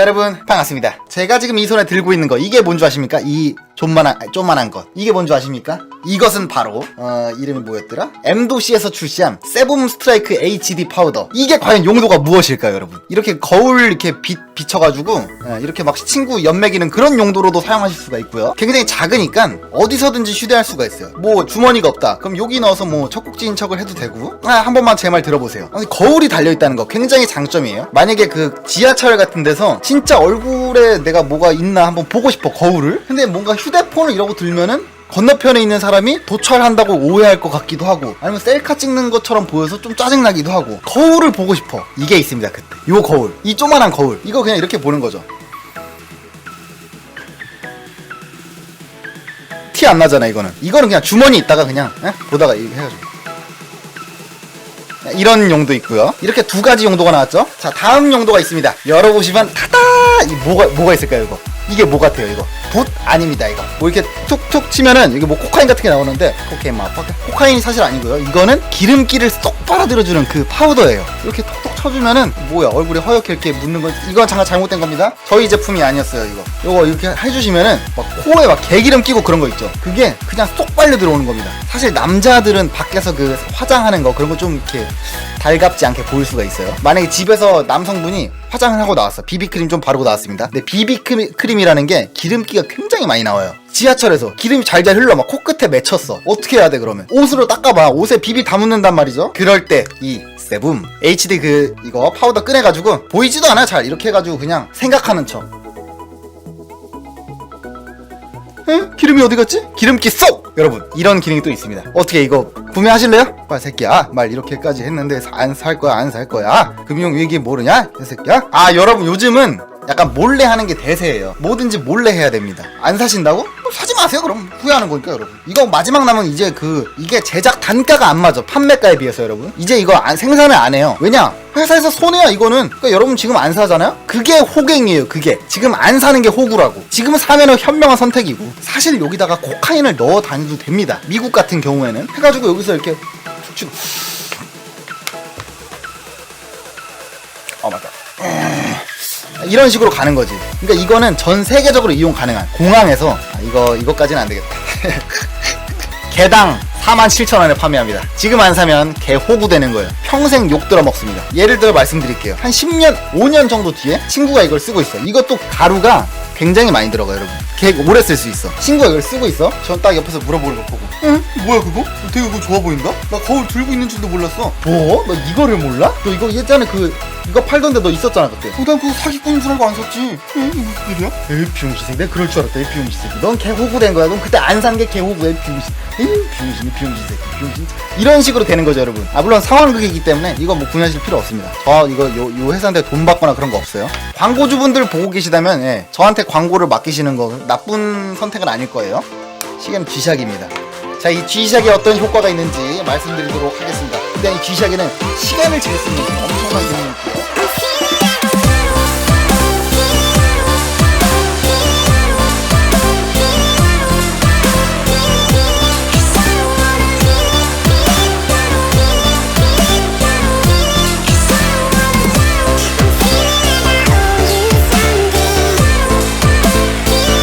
자 여러분 반갑습니다 제가 지금 이 손에 들고 있는 거 이게 뭔지 아십니까? 이 좀만한 좀만한 것. 이게 뭔지 아십니까? 이것은 바로 어 이름이 뭐였더라? 엠도시에서 출시한 세븐 스트라이크 HD 파우더. 이게 과연 용도가 무엇일까요 여러분? 이렇게 거울 이렇게 빛 비춰가지고 예, 이렇게 막 친구 연맥이는 그런 용도로도 사용하실 수가 있고요. 굉장히 작으니까 어디서든지 휴대할 수가 있어요. 뭐 주머니가 없다. 그럼 여기 넣어서 뭐 척국지인 척을 해도 되고. 아, 한 번만 제 말 들어보세요. 아니, 거울이 달려있다는 거 굉장히 장점이에요. 만약에 그 지하철 같은 데서 진짜 얼굴에 내가 뭐가 있나 한번 보고 싶어 거울을? 근데 뭔가 휴 대폰을 이러고 들면은 건너편에 있는 사람이 도찰한다고 오해할 것 같기도 하고 아니면 셀카 찍는 것처럼 보여서 좀 짜증나기도 하고 거울을 보고 싶어. 이게 있습니다 그때. 요 거울. 이 조만한 거울. 이거 그냥 이렇게 보는 거죠. 티 안 나잖아 이거는. 이거는 그냥 주머니 있다가 그냥 에? 보다가 이렇게 해가지고. 이런 용도 있고요. 이렇게 두 가지 용도가 나왔죠? 자 다음 용도가 있습니다. 열어보시면 타다! 이 뭐가 뭐가 있을까요 이거 이게 뭐 같아요 이거? 붓 아닙니다 이거. 뭐 이렇게 툭툭 치면은 이게 뭐 코카인 같은 게 나오는데 코카인 막 코카인이 사실 아니고요. 이거는 기름기를 쏙 빨아들여주는 그 파우더예요. 이렇게 톡톡 쳐주면은 뭐야 얼굴에 허옇게 이렇게 묻는 건 이건 잠깐 잘못된 겁니다. 저희 제품이 아니었어요 이거. 요거 이렇게 해주시면은 막 코에 막 개기름 끼고 그런 거 있죠. 그게 그냥 쏙 빨려 들어오는 겁니다. 사실 남자들은 밖에서 그 화장하는 거 그런 거 좀 이렇게 달갑지 않게 보일 수가 있어요. 만약에 집에서 남성분이 화장을 하고 나왔어. 비비크림 좀 바르고 나왔습니다. 근데 비비크림이라는 게 기름기가 굉장히 많이 나와요. 지하철에서 기름이 잘잘 흘러 막 코끝에 맺혔어. 어떻게 해야 돼 그러면? 옷으로 닦아봐. 옷에 비비 다 묻는단 말이죠. 그럴 때 이 세붐. HD 그 이거 파우더 꺼내가지고 보이지도 않아 잘. 이렇게 해가지고 그냥 생각하는 척 에? 기름이 어디 갔지? 기름기 쏙! 여러분 이런 기능이 또 있습니다 어떻게 이거 구매하실래요? 빨리 새끼야 말 이렇게까지 했는데 안 살 거야 안 살 거야 금융 위기 모르냐? 이 새끼야? 아 여러분 요즘은 약간 몰래 하는 게 대세예요 뭐든지 몰래 해야 됩니다 안 사신다고? 사지 마세요. 그럼 후회하는 거니까 여러분. 이거 마지막 남은 이제 그 이게 제작 단가가 안 맞아. 판매가에 비해서 여러분. 이제 이거 안, 생산을 안 해요. 왜냐? 회사에서 손해야 이거는. 그러니까 여러분 지금 안 사잖아요? 그게 호갱이에요 그게. 지금 안 사는 게 호구라고. 지금 사면은 현명한 선택이고. 사실 여기다가 코카인을 넣어 다녀도 됩니다. 미국 같은 경우에는. 해가지고 여기서 이렇게 툭 치고. 어 맞다 이런 식으로 가는 거지. 그러니까 이거는 전 세계적으로 이용 가능한 공항에서 아, 이거 이거까지는 안 되겠다. 개당 47,000원에 판매합니다. 지금 안 사면 개 호구되는 거예요. 평생 욕 들어 먹습니다. 예를 들어 말씀드릴게요. 한 10년, 5년 정도 뒤에 친구가 이걸 쓰고 있어. 이것도 가루가 굉장히 많이 들어가요, 여러분. 개 오래 쓸 수 있어. 친구가 이걸 쓰고 있어. 전 딱 옆에서 물어보는 거 보고. 응? 뭐야 그거? 되게 그거 좋아 보인다? 나 거울 들고 있는 줄도 몰랐어. 뭐? 너 이거를 몰라? 너 이거 예전에 그 이거 팔던데 너 있었잖아 그때. 어, 난 그거 사기꾼인 줄 알고 안 샀지. 응? 이게 무슨 일이야? 에이 비용시생. 내가 그럴 줄 알았다. 에이 비용시생. 넌 개호구 된 거야. 넌 그때 안 산 게 개호구. 에이 비용시. 에이 비용신. 비용신 새끼. 비용신. 이런 식으로 되는 거죠 여러분. 아 물론 상황극이기 때문에 이거 뭐 구매하실 필요 없습니다. 저 이거 요, 요 회사한테 돈 받거나 그런 거 없어요. 광고주분들 보고 계시다면 예, 저한테 광고를 맡기시는 거 나쁜 선택은 아닐 거예요. 시계는 G샥입니다. 자, 이 G샥에 어떤 효과가 있는지 말씀드리도록 하겠습니다. 일단 이 G샥에는 시간을 있는 엄청난 기능이 있고